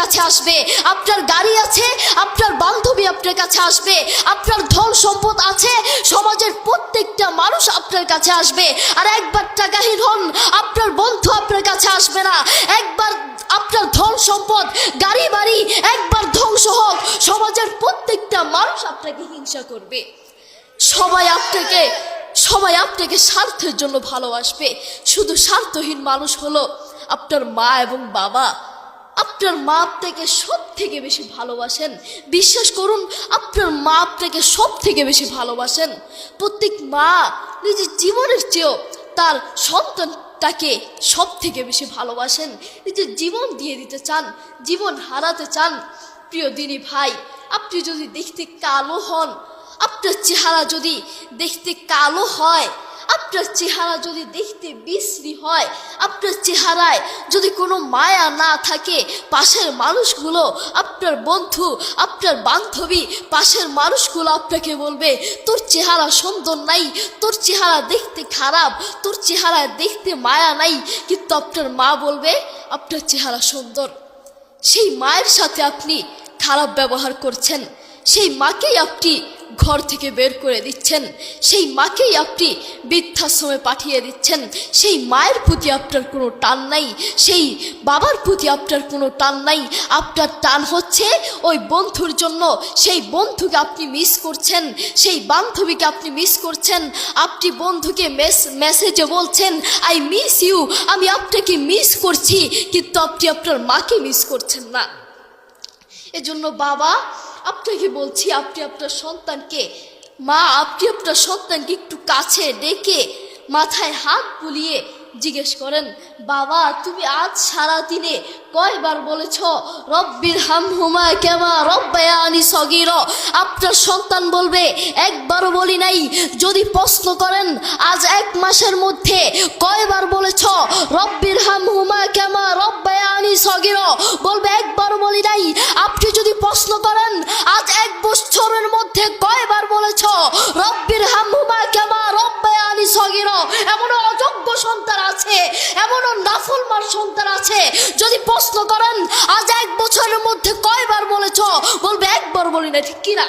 কাছে আসবে। আপনার গাড়ি আছে, আপনার বান্ধবী আপনার কাছে আসবে, আপনার ধন সম্পদ আছে, সমাজের প্রত্যেকটা মানুষ আপনার কাছে আসবে। আর একবার টাকাহীন হন, আপনার বন্ধু আপনার কাছে আসবে না। একবার আপনার ধন সম্পদ, গাড়ি বাড়ি, একবার ধ্বংস হোক, সমাজের প্রত্যেকটা মানুষ আপনাকে হিংসা করবে। সবাই আপনাকে সবাই আপনাকে স্বার্থের জন্য ভালোবাসবে। শুধু স্বার্থহীন মানুষ হলো আপনার মা এবং বাবা। আপনার মা আপনাকে সব থেকে বেশি ভালোবাসেন। বিশ্বাস করুন, আপনার মা আপনাকে সব থেকে বেশি ভালোবাসেন। প্রত্যেক মা নিজের জীবনের চেয়েও তার সন্তানটাকে সব থেকে বেশি ভালোবাসেন। নিজের জীবন দিয়ে দিতে চান, জীবন হারাতে চান। প্রিয় দিনী ভাই, আপনি যদি দেখতে কালো হন, আপনার চেহারা যদি দেখতে কালো হয় আপনার চেহারা যদি দেখতে বিশ্রী হয়, আপনার চেহারায় যদি কোনো মায়া না থাকে, পাশের মানুষগুলো, আপনার বন্ধু, আপনার বান্ধবী, পাশের মানুষগুলো আপনাকে বলবে, তোর চেহারা সুন্দর নাই, তোর চেহারা দেখতে খারাপ, তোর চেহারা দেখতে মায়া নাই। কিন্তু আপনার মা বলবে, আপনার চেহারা সুন্দর। সেই মায়ের সাথে আপনি খারাপ ব্যবহার করছেন। সেই মাকেই আপনি ঘর থেকে বের করে দিচ্ছেন। সেই মাকেই আপনি বৃদ্ধাশ্রমে পাঠিয়ে দিচ্ছেন। সেই মায়ের প্রতি আপনার কোনো টান নাই। সেই বাবার প্রতি আপনার কোনো টান নাই। আপনার টান হচ্ছে ওই বন্ধুর জন্য। সেই বন্ধুকে আপনি মিস করছেন। সেই বান্ধবীকে আপনি মিস করছেন। আপনি বন্ধুকে মেস মেসেজে বলছেন আই মিস ইউ আমি আপনাকে মিস করছি। কিন্তু আপনি আপনার মাকে মিস করছেন না। এজন্য বাবা আপনাকে বলছি, আপনি আপনার সন্তানকে, মা, আপনি আপনার সন্তানকে একটু কাছে ডেকে মাথায় হাত বুলিয়ে জিজ্ঞেস করেন, বাবা, তুমি আজ সারা দিনে কয়বার বলেছ, রব্বির হাম হুমা কেমা রব্বায়ানি সগির আপনার সন্তান বলবে, একবারও বলি নাই। যদি প্রশ্ন করেন, আজ এক মাসের মধ্যে কয়বার বলেছ, রব্বির হাম হুমা কেমা রব্বায়ানি সগির বলবে, একবারও বলি নাই। আপনি যদি প্রশ্ন করেন, আজ এক বছরের মধ্যে কয়বার বলেছ রব্বির হাম হুমা কেমা রব্বায়ানি সগির এমনও অযোগ্য সন্তান আছে এমনও সন্তান আছে, যদি প্রশ্ন করেন, আজ এক বছরের মধ্যে কয়বার বলেছ? বলবে একবার বলি না ঠিক কিনা?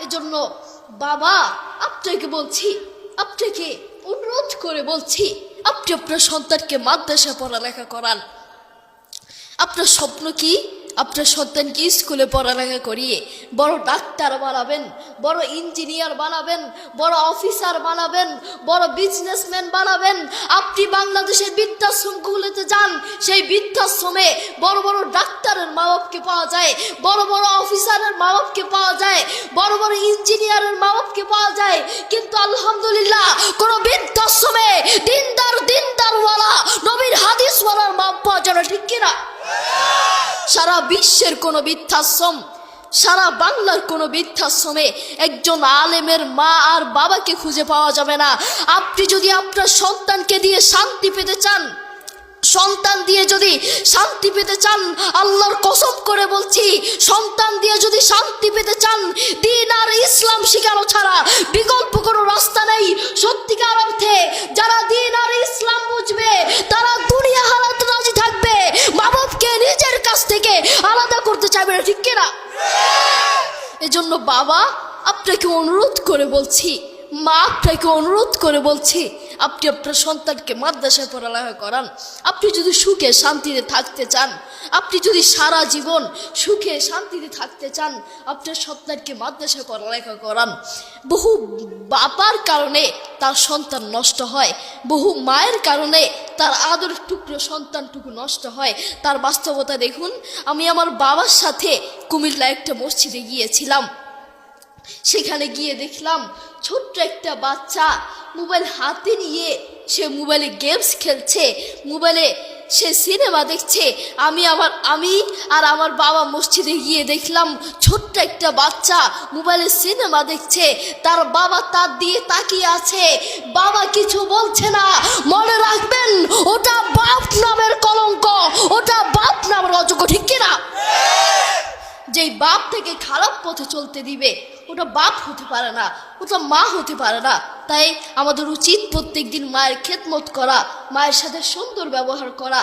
এজন্য, বাবা, আপনাকে বলছি, আপনাকে অনুরোধ করে বলছি, আপনি আপনার সন্তানকে মাদ্রাসা পড়ালেখা করান। আপনার স্বপ্ন কি? আপনার সন্তানকে স্কুলে পড়ালেখা করিয়ে বড় ডাক্তার বানাবেন, বড় ইঞ্জিনিয়ার বানাবেন, বড় অফিসার বানাবেন, বড় বিজনেসম্যান বানাবেন? আপনি বাংলাদেশের বৃদ্ধাশ্রমগুলোতে যান, সেই বৃদ্ধাশ্রমে বড় বড় ডাক্তারের মা বাপকে পাওয়া যায়, বড় বড় অফিসারের মা বাপকে পাওয়া যায়, বড় বড় ইঞ্জিনিয়ারের মা বাপকে পাওয়া যায়। কিন্তু আলহামদুলিল্লাহ, কোনো বৃদ্ধাশ্রমে দিনদার দিনদারওয়ালা, নবীর হাদিসওয়ালার মা পাওয়া যায় না, ঠিক কিনা? সারা বিশ্বের কোনো বৃদ্ধাশ্রম, সারা বাংলার কোনো বৃদ্ধাশ্রমে একজন আলেমের মা আর বাবাকে খুঁজে পাওয়া যাবে না। আপনি যদি আপনার সন্তানকে দিয়ে শান্তি পেতে চান, সন্তান দিয়ে যদি শান্তি পেতে চান, আল্লাহর কসম করে বলছি, সন্তান দিয়ে যদি শান্তি পেতে চান, দিন আর ইসলাম শিখানো ছাড়া বিকল্প কোনো রাস্তা নেই। সত্যিকার অর্থে যারা দিন আর ইসলাম বুঝবে, তারা চাইবে না ঠিক কেনা? এজন্য বাবা আপনাকে অনুরোধ করে বলছি মা আপনাকে অনুরোধ করে বলছি, আপনি আপনার সন্তানকে মাদ্রাসায় পড়ালেখা করান। আপনি যদি সুখে শান্তিতে থাকতে চান, আপনি যদি সারা জীবন সুখে শান্তিতে থাকতে চান, আপনার সন্তানকে মাদ্রাসায় পড়ালেখা করান। বহু বাবার কারণে তার সন্তান নষ্ট হয়, বহু মায়ের কারণে তার আদর টুকরো সন্তানটুকু নষ্ট হয়। তার বাস্তবতা দেখুন, আমি আমার বাবার সাথে কুমিল্লা একটা মসজিদে গিয়েছিলাম। সেখানে গিয়ে দেখলাম ছোট্ট একটা বাচ্চা মোবাইল হাতে নিয়ে সে মোবাইলে গেমস খেলছে, মোবাইলে সে সিনেমা দেখছে। আমি আমার আমি আর আমার বাবা মসজিদে গিয়ে দেখলাম ছোট্ট একটা বাচ্চা মোবাইলে সিনেমা দেখছে, তার বাবা তার দিয়ে তাকিয়ে আছে। বাবা কিছু বলছে না, মনে রাখবেন, ওটা বাপ নামের কলঙ্ক ওটা বাপ নামের অযোগ্য ঠিক কিনা যেই বাপ থেকে খারাপ পথে চলতে দিবে। ওটা বাপ হতে পারে না, ওটা মা হতে পারে না। তাই আমাদের উচিত প্রত্যেকদিন মায়ের খেদমত করা, মায়ের সাথে সুন্দর ব্যবহার করা।